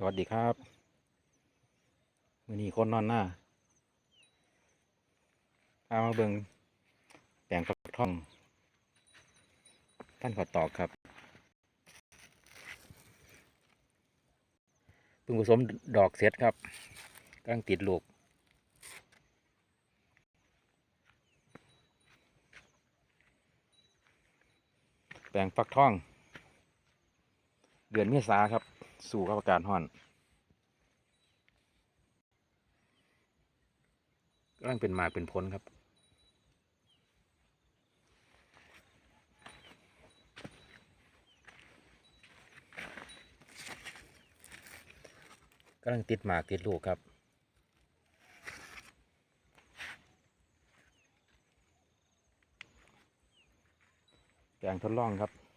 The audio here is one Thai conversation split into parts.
สวัสดีครับมือนี้คนนอนหน้าพามาเบิงแปลงฟักทอง ท่านขอตอกครับเพิ่งผสมดอกเสร็จครับกำลังติดลูกแปลงฟักทอง เดือนเมษาครับ สู่กับอากาศร้อนกำลังเป็นหมากเป็นผลครับกำลังติดหมากติดลูกครับแปลงทดลองครับ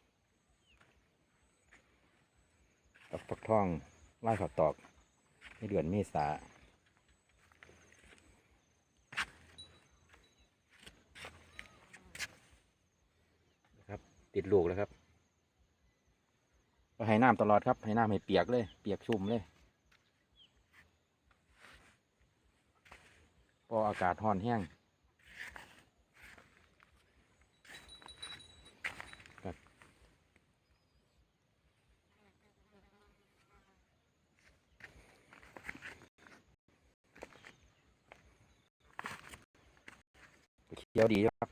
กักท่องไล่ขอตอกในเดือนเมษาครับ ติดลูกแล้วครับก็ให้น้ำตลอดครับ ให้น้ำให้เปียกเลย เปียกชุ่มเลยพออากาศร้อนแห้ง เขียวดีครับ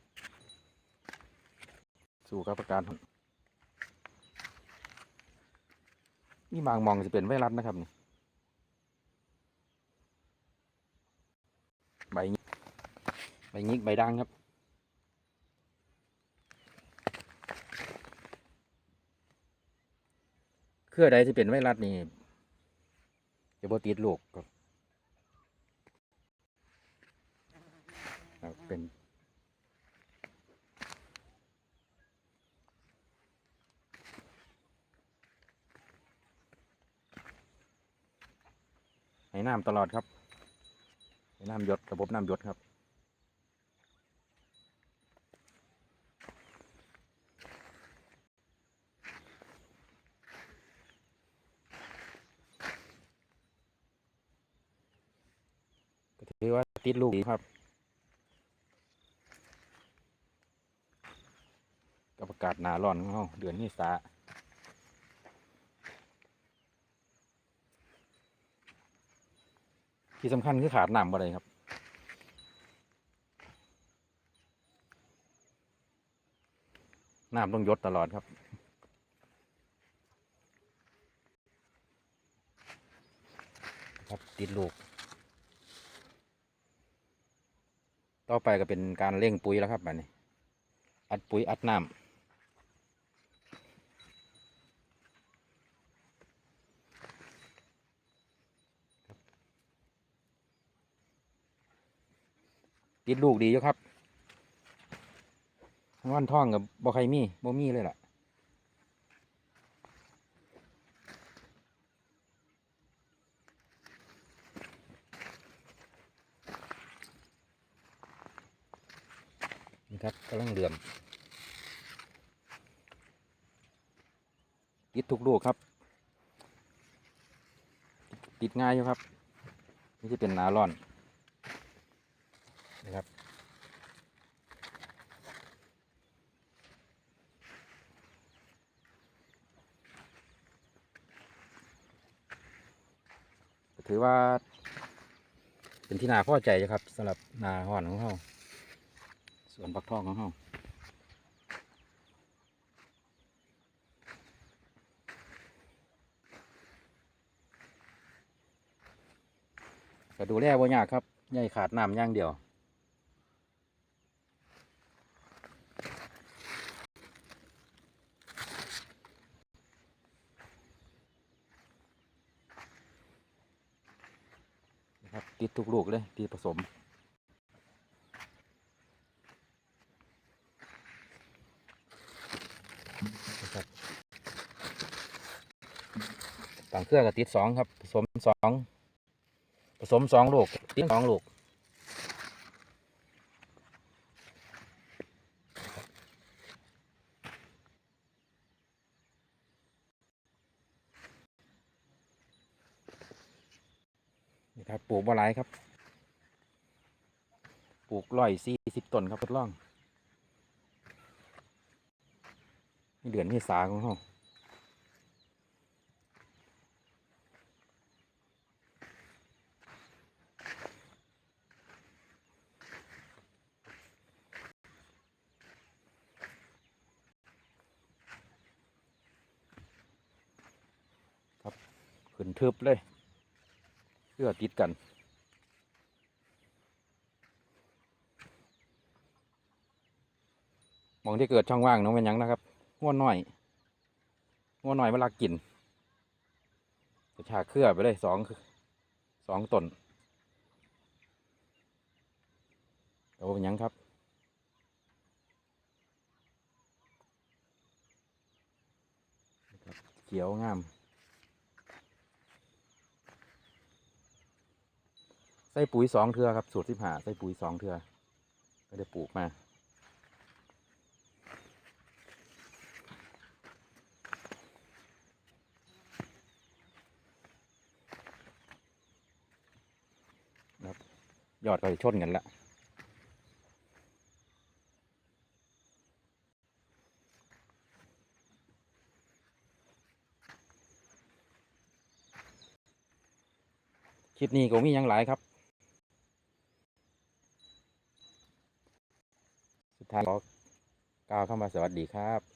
สู่กับประการนี่บางมองจะเป็นไวรัสนะครับนี่ใบใบงิกใบด่างครับเครือใดที่เป็นไวรัสนี่จะบ่ติดลูกครับครับเป็น ให้น้ำตลอดครับให้น้ำหยดระบบน้ำหยดครับก็ถือว่าติดลูกดีครับกับอากาศหนาร้อนของเราเดือนนี้สา ที่สำคัญคือขาดน้ำอะไรครับ น้ำต้องยดตลอดครับ ครับติดลูก ต่อไปก็เป็นการเร่งปุ๋ยแล้วครับแบบนี้ อัดปุ๋ยอัดน้ำ ติดลูกดีอยู่ครับวันท่องกับบ่ใครมีบ่มีเลยล่ะนี่ครับกำลังเหลื่อมติดทุกลูกครับ ติดง่ายอยู่ครับ นี่จะเป็นหนาร้อน นะครับก็ ถือว่า เป็นที่นาพอใจครับสำหรับนาห่อนของเขาสวนปักทองของเขาก็ดูแลบ่ยากครับใหญ่ขาดน้ำย่างเดียว ครับติดทุกลูกเลยที่ผสม ต่างเครื่องกับติดสองครับ ผสมสองผสมสองลูกติดสองลูก ครับปลูกบ่หลายครับ ปลูกร้อยสี่สิบต้นครับทดลองนี่เดือนเมษาของเขาครับขึ้นทึบเลย พื่อติดกันมองที่เกิดช่องว่างน้องเป็นยังนะครับง่วนหน่อยง่วนหน่อยเวลากินจะฉากเครือไปเลยสองสองตนแต่ว่าเป็นยังครับเขียวงาม ส่ปุ๋ยสองเทือครับ สูตรสิบหาใส่ปุ๋ยสองเทือก็ได้ปลูกมายอดก็จะชนกันละคลิปนี้ก็มีหยังหลายครับ สุด ท่านขอกล่าวเข้ามาสวัสดีครับ